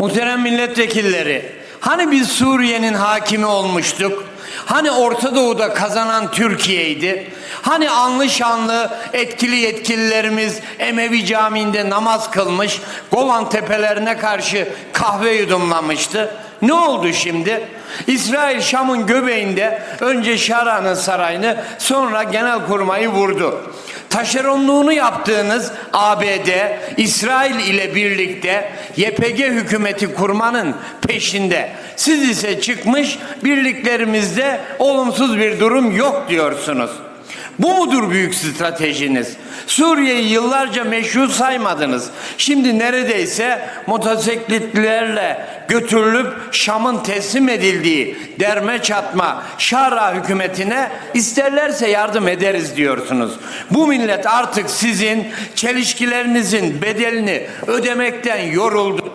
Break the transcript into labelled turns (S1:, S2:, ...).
S1: Muhterem milletvekilleri, hani biz Suriye'nin hakimi olmuştuk? Hani Orta Doğu'da kazanan Türkiye'ydi? Hani anlı şanlı etkili yetkililerimiz Emevi Camii'nde namaz kılmış, Golan tepelerine karşı kahve yudumlamıştı? Ne oldu şimdi? İsrail Şam'ın göbeğinde önce Şara'nın sarayını sonra Genelkurmay'ı vurdu. Taşeronluğunu yaptığınız ABD, İsrail ile birlikte YPG hükümeti kurmanın peşinde. Siz ise çıkmış birliklerimizde olumsuz bir durum yok diyorsunuz. Bu mudur büyük stratejiniz? Suriye'yi yıllarca meşru saymadınız. Şimdi neredeyse motosikletlerle götürülüp Şam'ın teslim edildiği derme çatma Şara hükümetine isterlerse yardım ederiz diyorsunuz. Bu millet artık sizin çelişkilerinizin bedelini ödemekten yoruldu.